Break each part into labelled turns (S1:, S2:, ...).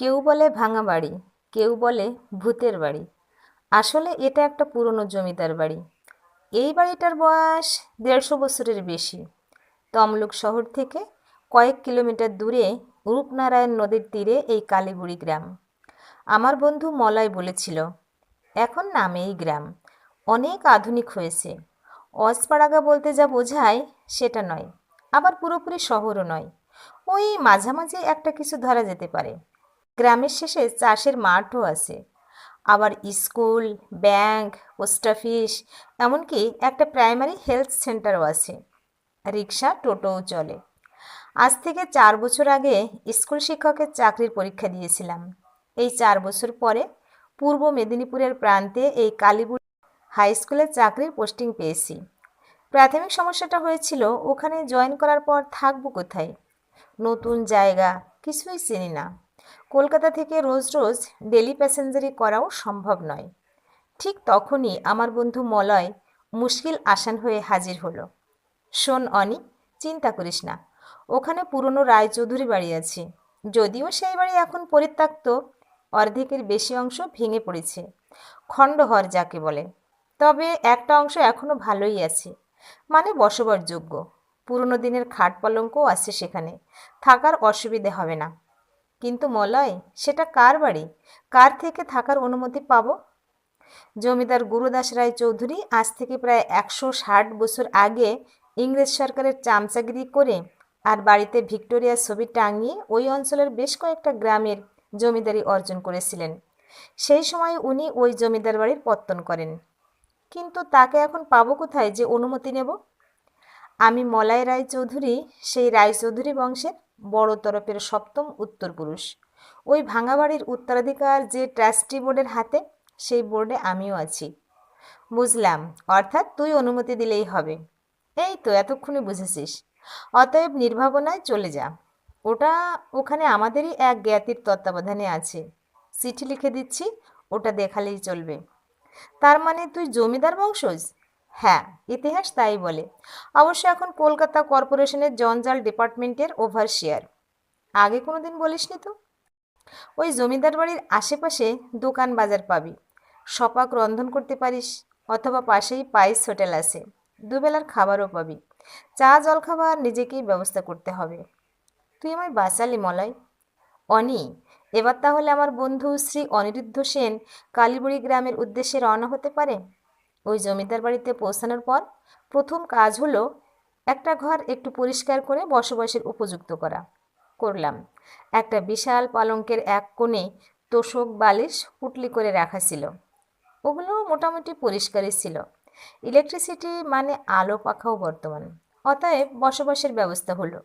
S1: কেউ বলে ভাঙা বাড়ি, কেউ বলে ভূতের বাড়ি। আসলে এটা একটা পুরনো জমিদার বাড়ি। এই বাড়িটার বয়স দেড়শো বছরের বেশি। তমলুক শহর থেকে কয়েক কিলোমিটার দূরে রূপনারায়ণ নদীর তীরে এই কালীগুড়ি গ্রাম। আমার বন্ধু মলয় বলেছিল, এখন নামেই গ্রাম। অনেক আধুনিক হয়েছে। অসপাড়াগা বলতে যা বোঝায় সেটা নয়। আবার পুরোপুরি শহরও নয়। ওই মাঝামাঝি একটা কিছু ধরা যেতে পারে। গ্রামের শেষে চাষের মাঠও আছে। আবার স্কুল, ব্যাংক, পোস্ট অফিস, এমনকি একটা প্রাইমারি হেলথ সেন্টারও আছে। রিক্সা, টোটোও চলে। আজ থেকে চার বছর আগে স্কুল শিক্ষকের চাকরির পরীক্ষা দিয়েছিলাম। এই চার বছর পরে পূর্ব মেদিনীপুরের প্রান্তে এই কালীপুর হাই স্কুলে চাকরির পোস্টিং পেয়েছি। প্রাথমিক সমস্যাটা হয়েছিল, ওখানে জয়েন করার পর থাকব কোথায়? নতুন জায়গা, কিছুই চিনি না। কলকাতা থেকে রোজ রোজ ডেলি প্যাসেঞ্জারি করাও সম্ভব নয়। ঠিক তখনই আমার বন্ধু মলয় মুশকিল আসান হয়ে হাজির হলো। শোন, অনি, চিন্তা করিস না। ওখানে পুরনো রায়চৌধুরী বাড়ি আছে। যদিও সেই বাড়ি এখন পরিত্যক্ত, অর্ধেকের বেশি অংশ ভেঙে পড়েছে। খণ্ডহর যাকে বলে। তবে একটা অংশ এখনও ভালোই আছে। মানে বসবাসযোগ্য। পুরনো দিনের খাট পালঙ্কও আছে সেখানে। থাকার অসুবিধে হবে না। কিন্তু মলয়, সেটা কার বাড়ি? কার থেকে থাকার অনুমতি পাবো? জমিদার গুরুদাস রায় চৌধুরী আজ থেকে প্রায় একশো ষাট বছর আগে ইংরেজ সরকারের চামচাগিরি করে আর বাড়িতে ভিক্টোরিয়ার ছবি টাঙিয়ে ওই অঞ্চলের বেশ কয়েকটা গ্রামের জমিদারি অর্জন করেছিলেন। সেই সময় উনি ওই জমিদার বাড়ির পত্তন করেন। কিন্তু তাকে এখন পাবো কোথায় যে অনুমতি নেব? আমি মলয় রায় চৌধুরী, সেই রায়চৌধুরী বংশের বড় তরফের সপ্তম উত্তরপুরুষ ওই ভাঙা বাড়ির উত্তরাধিকার যে ট্রাস্টি বোর্ডের হাতে, সেই বোর্ডে আমিও আছি। বুঝলাম, অর্থাৎ তুই অনুমতি দিলেই হবে। এই তো, এতক্ষণে বুঝেছিস। অতএব নির্ভাবনায় চলে যা। ওটা ওখানে আমাদেরই এক জ্ঞাতির তত্ত্বাবধানে আছে। চিঠি লিখে দিচ্ছি, ওটা দেখালেই চলবে। তার মানে তুই জমিদার বংশজ? হ্যাঁ ইতিহাস তাই বলে। অবশ্য এখন কলকাতা কর্পোরেশনের জঞ্জাল ডিপার্টমেন্টের ওভারশিয়ার আগে কোনো দিন বলিসনি তো? ওই জমিদার বাড়ির আশেপাশে দোকান বাজার পাবি। সপাক রন্ধন করতে পারিস, অথবা পাশেই পাইস হোটেল আছে। দুবেলার খাবারও পাবি। চা জলখাবার নিজেকেই ব্যবস্থা করতে হবে। তুই আমায় বাঁচালি মলয়। অনি, এবার তাহলে আমার বন্ধু শ্রী অনিরুদ্ধ সেন কালীবুড়ি গ্রামের উদ্দেশ্যে রওনা হতে পারে? ওই জমিদার বাড়িতে পৌঁছানোর পর প্রথম কাজ হলো একটা ঘর একটু পরিষ্কার করে বসবাসের উপযুক্ত করা। করলাম। একটা বিশাল পালঙ্কের এক কোণে তোষক বালিশ পুটলি করে রাখা ছিল। ওগুলো মোটামুটি পরিষ্কারই ছিল। ইলেকট্রিসিটি মানে আলো পাখাও বর্তমান। অতএব বসবাসের ব্যবস্থা হলো।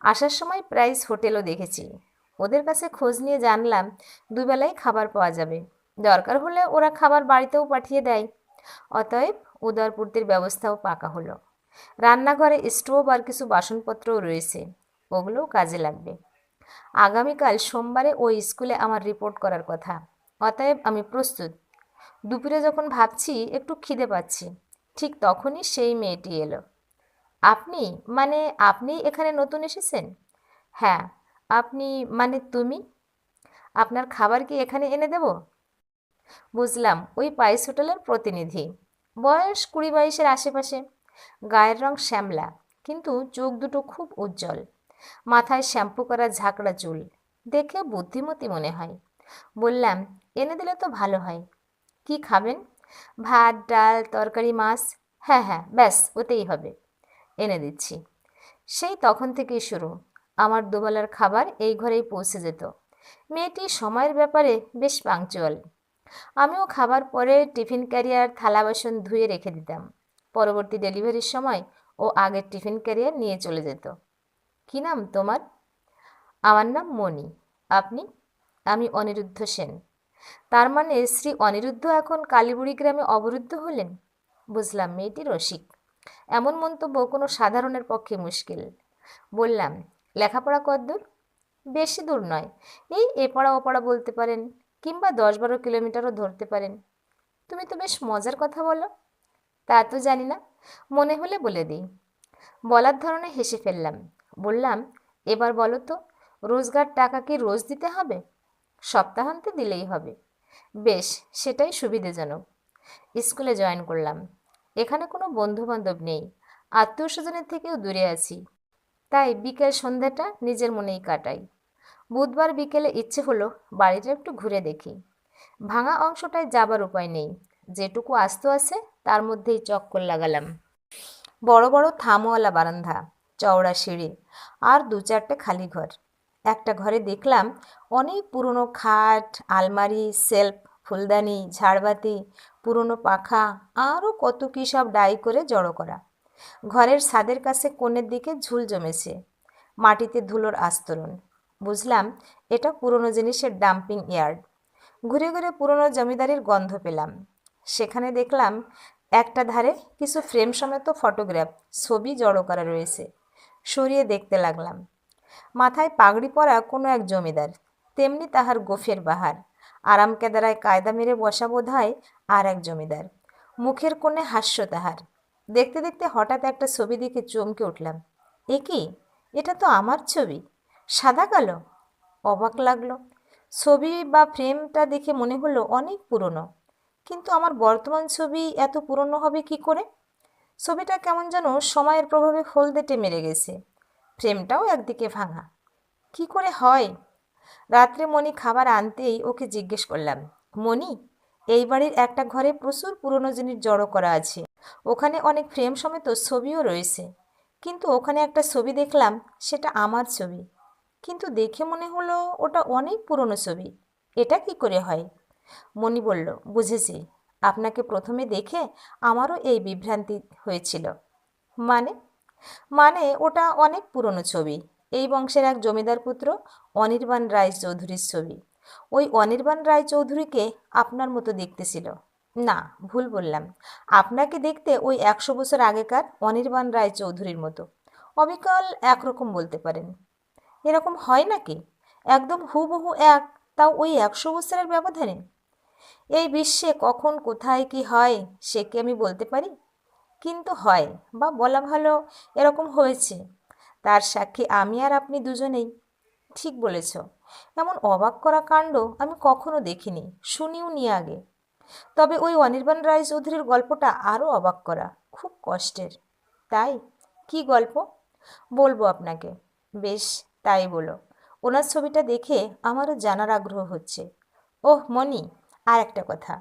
S1: আসার সময় প্রাইস হোটেলও দেখেছি। ওদের কাছে খোঁজ নিয়ে জানলাম, দুবেলায় খাবার পাওয়া যাবে। দরকার হলে ওরা খাবার বাড়িতেও পাঠিয়ে দেয়। অতএব উদরপূর্তির ব্যবস্থাও পাকা হলো। রান্নাঘরে স্টোভ আর কিছু বাসনপত্রও রয়েছে, ওগুলোও কাজে লাগবে। আগামীকাল সোমবারে ওই স্কুলে আমার রিপোর্ট করার কথা। অতএব আমি প্রস্তুত। দুপুরে যখন ভাবছি, একটু খিদে পাচ্ছি, ঠিক তখনই সেই মেয়েটি এলো। আপনি মানে আপনি এখানে নতুন এসেছেন? হ্যাঁ আপনি মানে তুমি? আপনার খাবার কি এখানে এনে দেব? বুঝলাম, ওই পাইস হোটেলের প্রতিনিধি। বয়স কুড়ি বাইশের আশেপাশে। গায়ের রং শ্যামলা, কিন্তু চোখ দুটো খুব উজ্জ্বল। মাথায় শ্যাম্পু করা ঝাঁকড়া চুল। দেখে বুদ্ধিমতী মনে হয়। বললাম, এনে দিলে তো ভালো হয়। কি খাবেন? ভাত, ডাল, তরকারি, মাছ। হ্যাঁ হ্যাঁ ব্যাস, ওতেই হবে। এনে দিচ্ছি। সেই তখন থেকেই শুরু। আমার দুবেলার খাবার এই ঘরেই পৌঁছে যেত। মেয়েটি সময়ের ব্যাপারে বেশ পাংচুয়াল আমিও খাবার পরে টিফিন ক্যারিয়ার থালা বাসন ধুয়ে রেখে দিতাম। পরবর্তী ডেলিভারির সময় ও আগের টিফিন ক্যারিয়ার নিয়ে চলে যেত। কি নাম তোমার? আমার নাম মণি। আপনি? আমি অনিরুদ্ধ সেন। তার মানে শ্রী অনিরুদ্ধ এখন কালীবুড়ি গ্রামে অবরুদ্ধ হলেন? বুঝলাম, মেয়েটি রসিক। এমন মন্তব্য কোনো সাধারণের পক্ষে মুশকিল। বললাম, লেখাপড়া কদ্দূর? বেশি দূর নয়। এই এপাড়া ওপাড়া বলতে পারেন। কিংবা দশ বারো কিলোমিটারও ধরতে পারেন। তুমি তো বেশ মজার কথা বলো। তা তো জানি না। মনে হলে বলে দিই। বলার ধরনে হেসে ফেললাম। বললাম, এবার বলো তো, রোজগার টাকা কি রোজ দিতে হবে? সপ্তাহান্তে দিলেই হবে। বেশ, সেটাই সুবিধাজনক। স্কুলে জয়েন করলাম। এখানে কোনো বন্ধু বান্ধব নেই। আত্মীয় স্বজনের থেকেও দূরে আছি। তাই বিকেল সন্ধ্যাটা নিজের মনেই কাটাই। বুধবার বিকেলে ইচ্ছে হলো বাড়িটা একটু ঘুরে দেখি। ভাঙা অংশটায় যাবার উপায় নেই। যেটুকু আস্ত আছে, তার মধ্যেই চক্কর লাগালাম। বড় বড় থামওয়ালা বারান্দা, চওড়া সিঁড়ি আর দু চারটে খালি ঘর। একটা ঘরে দেখলাম অনেক পুরনো খাট, আলমারি, সেলফ, ফুলদানি, ঝাড়বাতি, পুরনো পাখা, আরও কত কী সব ডাই করে জড়ো করা। ঘরের ছাদের কাছে কোণের দিকে ঝুল জমেছে। মাটিতে ধুলোর আস্তরণ। বুঝলাম, এটা পুরনো জিনিসের ডাম্পিং ইয়ার্ড। ঘুরে ঘুরে পুরনো জমিদারির গন্ধ পেলাম। সেখানে দেখলাম, একটা ধারে কিছু ফ্রেম সমেত ফটোগ্রাফ, ছবি জড়ো করা রয়েছে। সরিয়ে দেখতে লাগলাম। মাথায় পাগড়ি পরা কোনো এক জমিদার, তেমনি তাহার গোফের বাহার, আরাম কেদারায় কায়দা মেরে বসা বোধ হয় আর এক জমিদার। মুখের কোণে হাস্য তাহার। দেখতে দেখতে হঠাৎ একটা ছবি দেখে চমকে উঠলাম। এ কি? এটা তো আমার ছবি। সাদা কালো? অবাক লাগল। ছবি বা ফ্রেমটা দেখে মনে হলো অনেক পুরনো। কিন্তু আমার বর্তমান ছবি এত পুরনো হবে কি করে? ছবিটা কেমন যেন সময়ের প্রভাবে হলদেটে মেরে গেছে। ফ্রেমটাও একদিকে ভাঙা। কি করে হয়? রাত্রে মণি খাবার আনতেই ওকে জিজ্ঞেস করলাম, মণি, এই বাড়ির একটা ঘরে প্রচুর পুরনো জিনিস জড়ো করা আছে। ওখানে অনেক ফ্রেম সমেত ছবিও রয়েছে। কিন্তু ওখানে একটা ছবি দেখলাম, সেটা আমার ছবি। কিন্তু দেখে মনে হলো ওটা অনেক পুরনো ছবি। এটা কি করে হয়? মণি বলল, বুঝেছি। আপনাকে প্রথমে দেখে আমারও এই বিভ্রান্তি হয়েছিল। মানে? মানে ওটা অনেক পুরনো ছবি। এই বংশের এক জমিদার পুত্র, অনির্বাণ রায় চৌধুরীর ছবি। ওই অনির্বাণ রায় চৌধুরীকে আপনার মতো দেখতে ছিল। না, ভুল বললাম। আপনাকে দেখতে ওই একশো বছর আগেকার অনির্বাণ রায় চৌধুরীর মতো। অবিকল একরকম বলতে পারেন। এরকম হয় নাকি? একদম হুবহু এক, তাও ওই একশো বছরের ব্যবধানে? এই বিশ্বে কখন, কোথায়, কি হয়, সে কি আমি বলতে পারি? কিন্তু হয় বা বলা ভালো, এরকম হয়েছে। তার সাক্ষী আমি আর আপনি দুজনেই। ঠিক বলেছ। এমন অবাক করা কাণ্ড আমি কখনো দেখিনি, শুনিও নি আগে। তবে ওই অনির্বাণ রায় চৌধুরীর গল্পটা আরও অবাক করা, খুব কষ্টের। তাই, কি গল্প? বলব আপনাকে। বেশ তাই বলো। ওনার ছবিটা দেখে আমারও জানার আগ্রহ হচ্ছে। ওহ, মনি আর একটা কথা।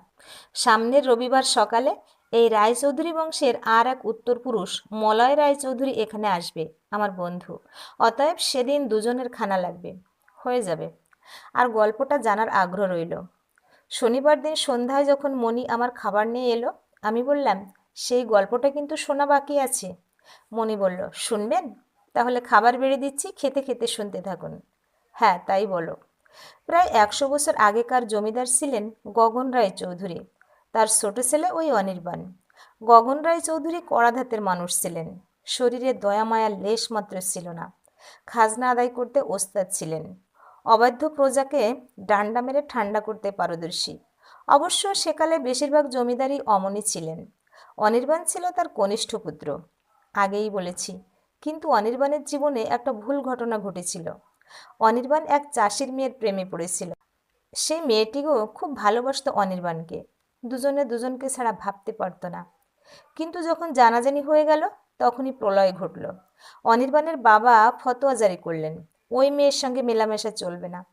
S1: সামনের রবিবার সকালে এই রায়চৌধুরী বংশের আর এক উত্তরপুরুষ মলয় রায়চৌধুরী এখানে আসবে, আমার বন্ধু। অতএব সেদিন দুজনের খানা লাগবে। হয়ে যাবে। আর গল্পটা জানার আগ্রহ রইল। শনিবার দিন সন্ধ্যায় যখন মণি আমার খাবার নিয়ে এলো, আমি বললাম, সেই গল্পটা কিন্তু শোনা বাকি আছে। মণি বলল, শুনবেন? তাহলে খাবার বেড়ে দিচ্ছি, খেতে খেতে শুনতে থাকুন। হ্যাঁ তাই বলো। প্রায় একশো বছর আগেকার জমিদার ছিলেন গগন রায় চৌধুরী। তার ছোট ছেলে ওই অনির্বাণ। গগন রায় চৌধুরী কড়াধাতের মানুষ ছিলেন। শরীরে দয়া মায়ার লেশ মাত্র ছিল না। খাজনা আদায় করতে ওস্তাদ ছিলেন। অবাধ্য প্রজাকে ডান্ডা মেরে ঠান্ডা করতে পারদর্শী। অবশ্য সেকালে বেশিরভাগ জমিদারই অমনি ছিলেন। অনির্বাণ ছিল তার কনিষ্ঠ পুত্র। আগেই বলেছি কিন্তু অনির্বাণের জীবনে একটা ভুল ঘটনা ঘটেছিল। অনির্বাণ এক চাষির মেয়ের প্রেমে পড়েছিল। সেই মেয়েটিও খুব ভালোবাসত অনির্বাণকে। দুজনে দুজনকে ছাড়া ভাবতে পারত না। কিন্তু যখন জানাজানি হয়ে গেল, তখনই প্রলয় ঘটল। অনির্বাণের বাবা ফতোয়া জারি করলেন, ওই মেয়ের সঙ্গে মেলামেশা চলবে না।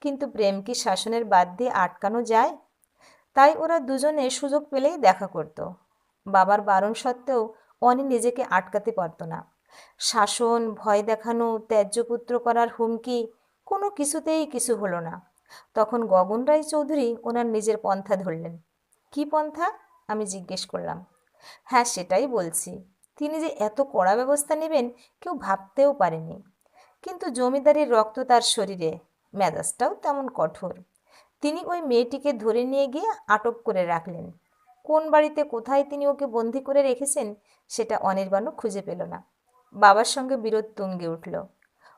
S1: কিন্তু প্রেম কি শাসনের বাদ দিয়ে আটকানো যায়? তাই ওরা দুজনে সুযোগ পেলেই দেখা করত। বাবার বারণ সত্ত্বেও অনি নিজেকে আটকাতে পারত না। শাসন, ভয় দেখানো ত্যায্যপুত্র করার হুমকি, কোনো কিছুতেই কিছু হলো না। তখন গগন রায় চৌধুরী ওনার নিজের পন্থা ধরলেন। কি পন্থা? আমি জিজ্ঞেস করলাম। হ্যাঁ সেটাই বলছি। তিনি যে এত কড়া ব্যবস্থা নেবেন, কেউ ভাবতেও পারেনি। কিন্তু জমিদারির রক্ত তার শরীরে। মেজাজটাও তেমন কঠোর। তিনি ওই মেয়েটিকে ধরে নিয়ে গিয়ে আটক করে রাখলেন। কোন বাড়িতে কোথায় তিনি ওকে বন্দি করে রেখেছেন, সেটা অনির্বাণও খুঁজে পেল না। বাবার সঙ্গে বিরোধ তুঙ্গে উঠল।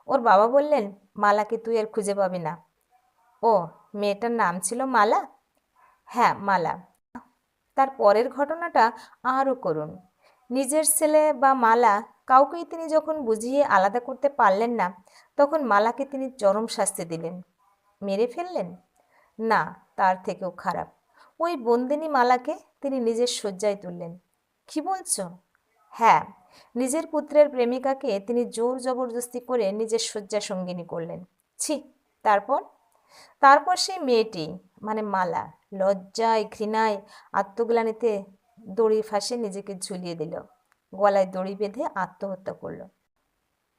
S1: ওর বাবা বললেন, মালাকে তুই আর খুঁজে পাবি না। ও, মেয়েটার নাম ছিল মালা? হ্যাঁ মালা। তার পরের ঘটনাটা আরও করুন। নিজের ছেলে বা মালা কাউকেই তিনি যখন বুঝিয়ে আলাদা করতে পারলেন না, তখন মালাকে তিনি চরম শাস্তি দিলেন। মেরে ফেললেন? না, তার থেকেও খারাপ। ওই বন্দিনী মালাকে তিনি নিজের শয্যায় তুললেন। কি বলছো? হ্যাঁ নিজের পুত্রের প্রেমিকাকে তিনি জোর জবরদস্তি করে নিজের শয্যা সঙ্গিনী করলেন। ছি, তারপর? তারপর সেই মেয়েটি মানে মালা, লজ্জায়, ঘৃণায়, আত্মগ্লানিতে দড়ি ফাঁসে নিজেকে ঝুলিয়ে দিল। গলায় দড়ি বেঁধে আত্মহত্যা করল।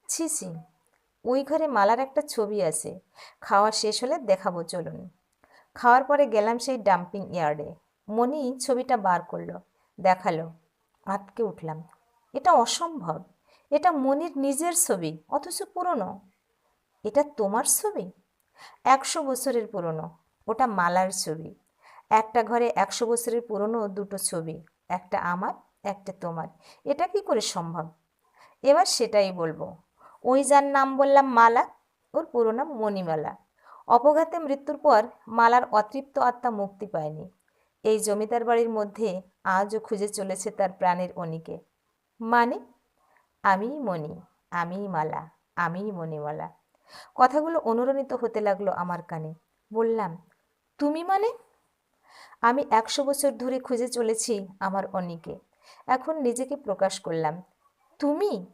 S1: ছি ছি, ওই ঘরে মালার একটা ছবি আছে। খাওয়া শেষ হলে দেখাবো, চলুন। খাওয়ার পরে গেলাম সেই ডাম্পিং ইয়ার্ডে। মনি ছবিটা বার করল, দেখাল আটকে উঠলাম। এটা অসম্ভব। এটা মনির নিজের ছবি, অথচ পুরনো। এটা তোমার ছবি? একশো বছরের পুরনো। ওটা মালার ছবি। একটা ঘরে একশো বছরের পুরনো দুটো ছবি, একটা আমার, একটা তোমার। এটা কি করে সম্ভব? এবার সেটাই বলব। ওই যার নাম বললাম মালা, ওর পুরো নাম মণিমালা। অপঘাতে মৃত্যুর পর মালার অতৃপ্ত আত্মা মুক্তি পায়নি। এই জমিদার বাড়ির মধ্যে আজও খুঁজে চলেছে তার প্রাণের অনিকে মানে? আমিই মণি আমিই মালা আমিই মণিমালা। কথাগুলো অনুরণিত হতে লাগল আমার কানে। বললাম, তুমি মানে? আমি একশো বছর ধরে খুঁজে চলেছি আমার অনিকে। এখন নিজেকে প্রকাশ করলাম, তুমি?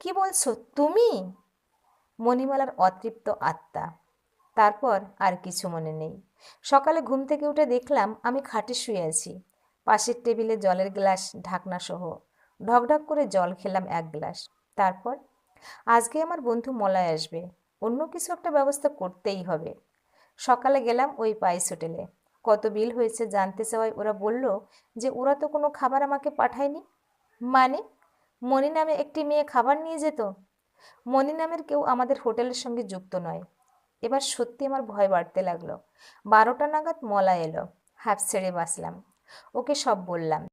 S1: কি বলছো? তুমি? মণিমালার অতৃপ্ত আত্মা। তারপর আর কিছু মনে নেই। সকালে ঘুম থেকে উঠে দেখলাম আমি খাটে শুয়ে আছি। পাশের টেবিলে জলের গ্লাস, ঢাকনা সহ। ঢকঢক করে জল খেলাম এক গ্লাস। তারপর, আজকে আমার বন্ধু মলায় আসবে, অন্য কিছু একটা ব্যবস্থা করতেই হবে। সকালে গেলাম ওই পাইস হোটেলে। কত বিল হয়েছে জানতে চাওয়ায় ওরা বলল যে ওরা তো কোনো খাবার আমাকে পাঠায়নি। মানে? মণি নামে একটি মেয়ে খাবার নিয়ে যেত? মণি নামের কেউ আমাদের হোটেলের সঙ্গে যুক্ত নয়। এবার সত্যি আমার ভয় বাড়তে লাগল। বারোটা নাগাদ মলা এলো। হাফ ছেড়ে বাসলাম ওকে সব বললাম।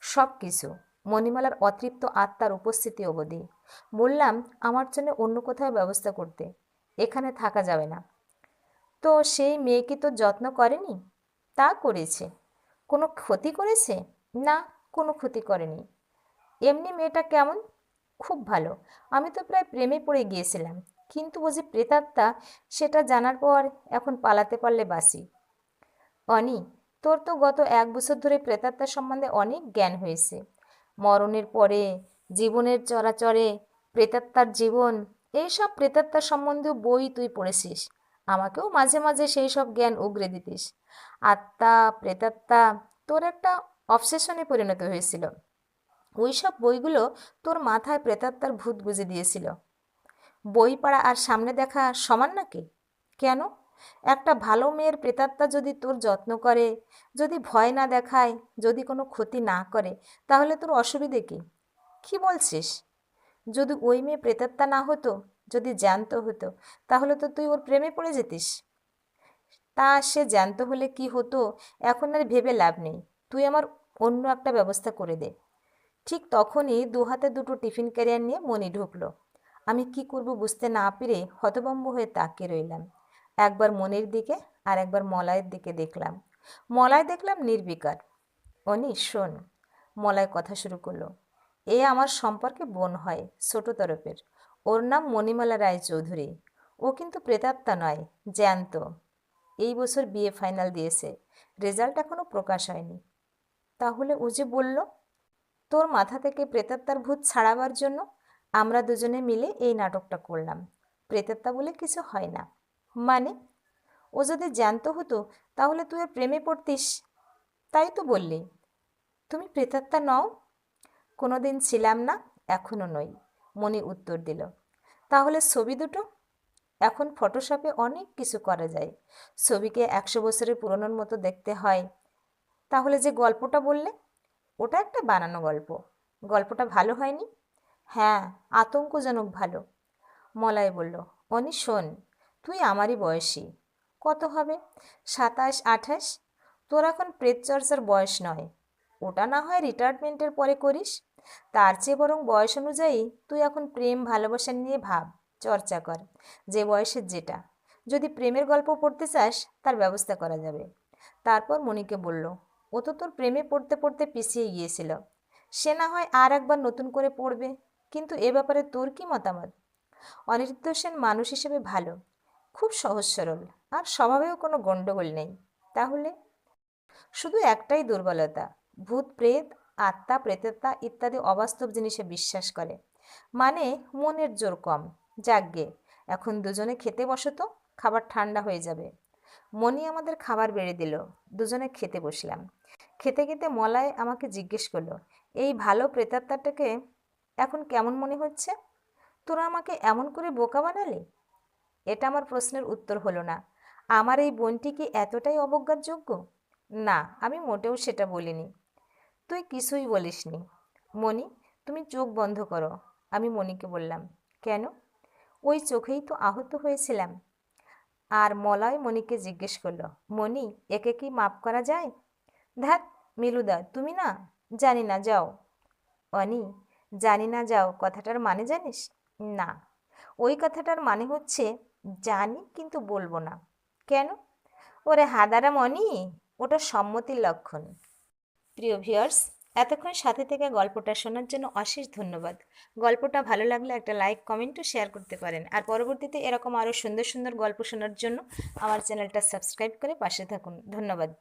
S1: সব কিছু মণিমালার অতৃপ্ত আত্মার উপস্থিতি অবধি। বললাম, আমার জন্য অন্য কোথাও ব্যবস্থা করতে। এখানে থাকা যাবে না। তো সেই মেয়েকে তো যত্ন করেনি? তা করেছে। কোনো ক্ষতি করেছে? না, কোনো ক্ষতি করেনি। এমনি মেয়েটা কেমন? খুব ভালো। আমি তো প্রায় প্রেমে পড়ে গিয়েছিলাম। কিন্তু ও যে প্রেতাত্মা, সেটা জানার পর এখন পালাতে পারলে বাসি অনি, তোর তো গত এক বছর ধরে প্রেতাত্মা সম্বন্ধে অনেক জ্ঞান হয়েছে। মরণের পরে, জীবনের চরাচরে, প্রেতাত্মার জীবন এইসব প্রেতাত্মার সম্বন্ধেও বই তুই পড়েছিস। আমাকেও মাঝে মাঝে সেই সব জ্ঞান উগরে দিতিস। আত্মা, প্রেতাত্মা তোর একটা অবসেশনে পরিণত হয়েছিল। ওই সব বইগুলো তোর মাথায় প্রেতাত্মার ভূত গুজে দিয়েছিল। বই পড়া আর সামনে দেখা সমান নাকি? কেন? একটা ভালো মেয়ের প্রেতাত্মা যদি তোর যত্ন করে, যদি ভয় না দেখায়, যদি কোনো ক্ষতি না করে, তাহলে তোর অসুবিধে কী? কী বলছিস? যদি ওই মেয়ে প্রেতাত্মা না হতো, যদি জ্যান্ত হতো, তাহলে তো তুই ওর প্রেমে পড়ে যেতিস। তা সে জ্যান্ত হলে কি হতো, এখন আর ভেবে লাভ নেই। তুই আমার অন্য একটা ব্যবস্থা করে দে। ঠিক তখনই দু হাতে দুটো টিফিন ক্যারিয়ার নিয়ে মনি ঢুকলো। আমি কি করব বুঝতে না পেরে হতভম্ব হয়ে তাকিয়ে রইলাম। একবার মনির দিকে আর একবার মলয়ের দিকে দেখলাম। মলায় দেখলাম নির্বিকার। অনি, শোন, মলায় কথা শুরু করল। এ আমার সম্পর্কে বোন হয়, ছোট তরফের। ওর নাম মণিমালা রায় চৌধুরী ও কিন্তু প্রেতাত্মা নয়, জ্যান্ত। এই বছর বিয়ে ফাইনাল দিয়েছে। রেজাল্ট এখনও প্রকাশ হয়নি। তাহলে ও যে বলল, তোর মাথা থেকে প্রেতাত্মার ভূত ছাড়াবার জন্য আমরা দুজনে মিলে এই নাটকটা করলাম। প্রেতাত্মা বলে কিছু হয় না। মানে? ও যদি জ্যান্ত হতো, তাহলে তুই প্রেমে পড়তিস। তাই তো বললি। তুমি প্রেতাত্মা নও। কোনো দিন ছিলাম না এখনও নই মনি উত্তর দিল। তাহলে ছবি দুটো? এখন ফটোশপে অনেক কিছু করা যায়। ছবিকে একশো বছরের পুরনোর মতো দেখতে হয়। তাহলে যে গল্পটা বললে? ওটা একটা বানানো গল্প। গল্পটা ভালো হয়নি? হ্যাঁ আতঙ্কজনক ভালো। মলাই বলল, অনি শোন তুই আমারই বয়সী। কত হবে? সাতাশ, আঠাশ? তোর এখন প্রেত চর্চার বয়স নয়। ওটা না হয় রিটায়ারমেন্টের পরে করিস। তার চেয়ে বরং বয়স অনুযায়ী তুই এখন প্রেম, ভালোবাসা নিয়ে ভাব, চর্চা কর, যে বয়সের যেটা। যদি প্রেমের গল্প পড়তে চাস, তার ব্যবস্থা করা যাবে। তারপর মণিকে বলল, ও তো তোর প্রেমে পড়তে পড়তে পিছিয়ে গিয়েছিল। সে না হয় আর একবার নতুন করে পড়বে। কিন্তু এ ব্যাপারে তোর কি মতামত? অনিরুদ্ধ সেন মানুষ হিসেবে ভালো। খুব সহজ সরল, আর স্বভাবেও কোনো গণ্ডগোল নেই। তাহলে? শুধু একটাই দুর্বলতা, ভূত প্রেত, আত্মা প্রেতত্বা ইত্যাদি অবাস্তব জিনিসে বিশ্বাস করে। মানে মনের জোর কম। যাকগে, এখন দুজনে খেতে বসো তো, খাবার ঠান্ডা হয়ে যাবে। মনি আমাদের খাবার বেড়ে দিল, দুজনে খেতে বসলাম। খেতে খেতে মলায় আমাকে জিজ্ঞেস করল, এই ভালো প্রেতাত্মাটাকে এখন কেমন মনে হচ্ছে? তোরা আমাকে এমন করে বোকা বানালি? এটা আমার প্রশ্নের উত্তর হলো না। আমার এই বোনটি কি এতটাই অবজ্ঞার যোগ্য না, আমি মোটেও সেটা বলিনি। তুই কিছুই বলিসনি। মণি, তুমি চোখ বন্ধ করো, আমি মণিকে বললাম। কেন? ওই চোখেই তো আহত হয়েছিলাম। আর মলয় মণিকে জিজ্ঞেস করল, মণি, একে কি মাপ করা যায়? ধ্যাত মিলুদা, তুমি না? জানি না, যাও। অনি, জানি না, যাও, কথাটার মানে জানিস? না। ওই কথাটার মানে হচ্ছে জানি কিন্তু বলব না। কেন? ওরে হাদারা মনি ওটা সম্মতির লক্ষণ। প্রিয় ভিউয়ার্স, এতক্ষণ সাথে থেকে গল্পটা শোনার জন্য অশেষ ধন্যবাদ। গল্পটা ভালো লাগলে একটা লাইক, কমেন্টও শেয়ার করতে পারেন। আর পরবর্তীতে এরকম আরও সুন্দর সুন্দর গল্প শোনার জন্য আমার চ্যানেলটা সাবস্ক্রাইব করে পাশে থাকুন। ধন্যবাদ।